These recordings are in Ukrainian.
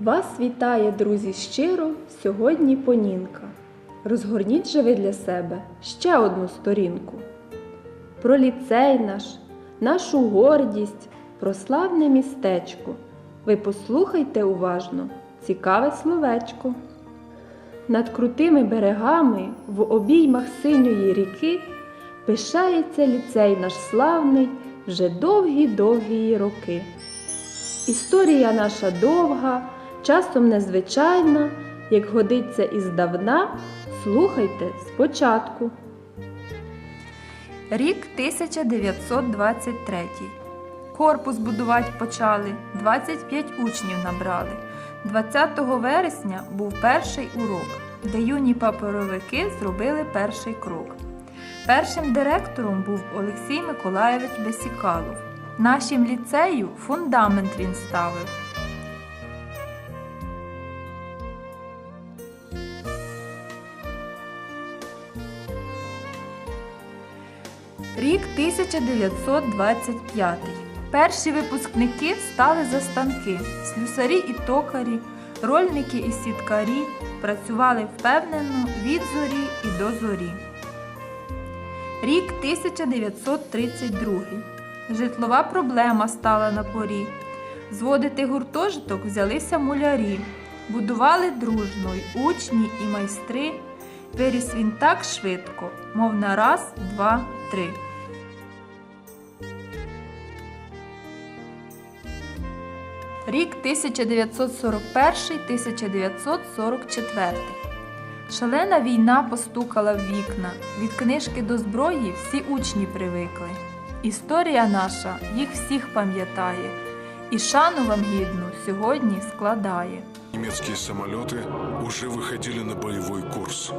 Вас вітає, друзі, щиро сьогодні Понінка. Розгорніть же ви для себе ще одну сторінку. Про ліцей наш, нашу гордість, про славне містечко. Ви послухайте уважно цікаве словечко. Над крутими берегами в обіймах синьої ріки пишається ліцей наш славний вже довгі-довгі роки. Історія наша довга, часом незвичайна, як годиться іздавна, слухайте спочатку. Рік 1923. Корпус будувати почали, 25 учнів набрали. 20 вересня був перший урок, де юні паперовики зробили перший крок. Першим директором був Олексій Миколайович Бесікалов. Нашим ліцею фундамент він ставив. Рік 1925. Перші випускники стали за станки, слюсарі і токарі, рольники і сіткарі працювали впевнено від зорі і до зорі. Рік 1932. Житлова проблема стала на порі. Зводити гуртожиток взялися мулярі. Будували дружно й учні і майстри. Виріс він так швидко, мов на раз, два, три. Рік 1941-1944. Шалена війна постукала в вікна. Від книжки до зброї всі учні привикли. Історія наша їх всіх пам'ятає, і шану вам гідну сьогодні складає. Немецкие самолеты уже выходили на боевой курс.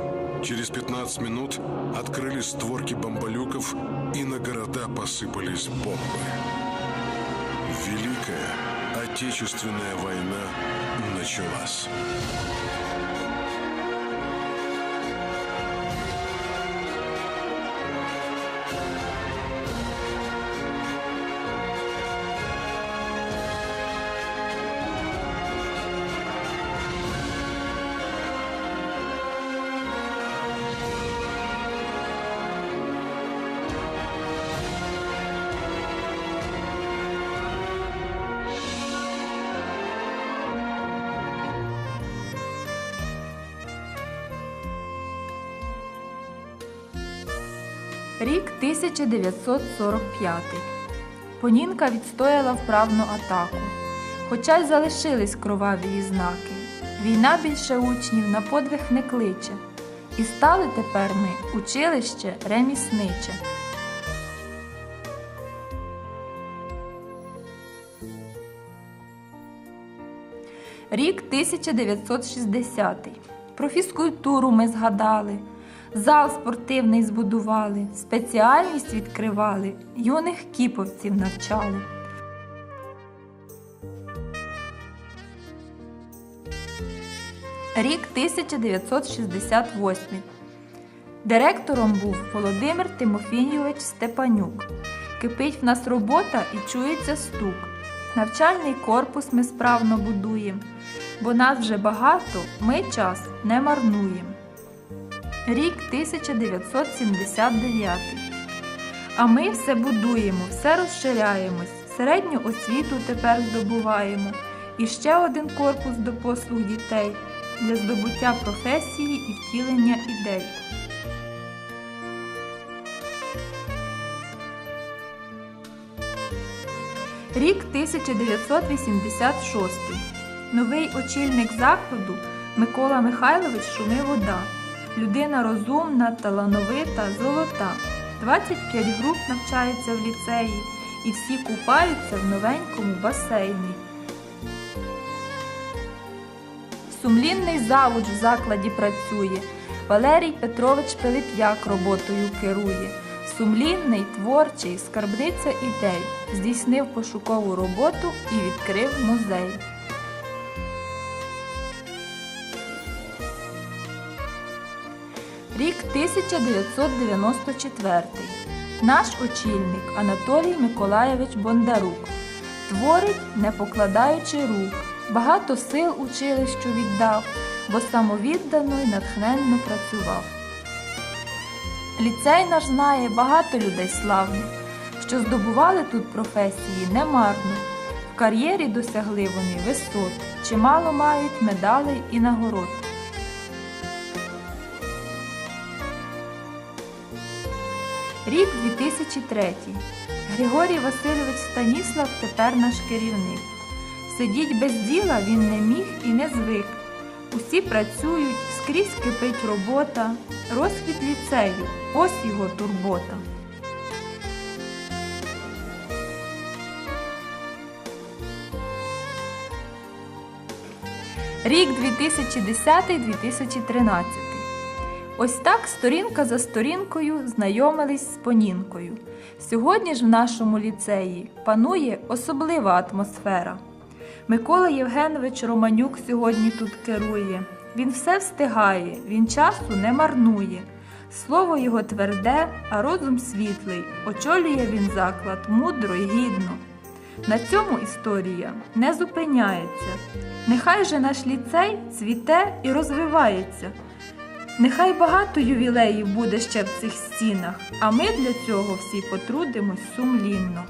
Через 15 минут открылись створки бомболюков, и на города посыпались бомбы. Великая Отечественная война началась. Рік 1945. Понінка відстояла вправну атаку. Хоча й залишились кроваві її знаки. Війна більше учнів на подвиг не кличе. І стали тепер ми училище ремісниче. Рік 1960. Про фізкультуру ми згадали. Зал спортивний збудували, спеціальність відкривали, юних кіповців навчали. Рік 1968. Директором був Володимир Тимофійович Степанюк. Кипить в нас робота і чується стук. Навчальний корпус ми справно будуємо, бо нас вже багато, ми час не марнуємо. Рік 1979. А ми все будуємо, все розширяємось, середню освіту тепер здобуваємо. І ще один корпус до послуг дітей для здобуття професії і втілення ідей. Рік 1986. Новий очільник закладу Микола Михайлович Шумивода. Людина розумна, талановита, золота. 25 груп навчається в ліцеї і всі купаються в новенькому басейні. Сумлінний завуч в закладі працює. Валерій Петрович Пилип'як роботою керує. Сумлінний, творчий, скарбниця ідей. Здійснив пошукову роботу і відкрив музей. Рік 1994. Наш очільник Анатолій Миколайович Бондарук творить, не покладаючи рук, Багато сил училищу віддав, бо самовіддано й натхненно працював. Ліцей наш знає багато людей славних, що здобували тут професії немарно. В кар'єрі досягли вони висот, чимало мають медалей і нагород. Рік 2003. Григорій Васильович Станіслав тепер наш керівник. Сидіть без діла він не міг і не звик. Усі працюють, скрізь кипить робота. Розквіт ліцею ось його турбота. Рік 2010-2013. Ось так сторінка за сторінкою знайомились з Понінкою. Сьогодні ж в нашому ліцеї панує особлива атмосфера. Микола Євгенович Романюк сьогодні тут керує. Він все встигає, він часу не марнує. Слово його тверде, а розум світлий. Очолює він заклад мудро й гідно. На цьому історія не зупиняється. Нехай же наш ліцей цвіте і розвивається. Нехай багато ювілеїв буде ще в цих стінах, а ми для цього всі потрудимось сумлінно.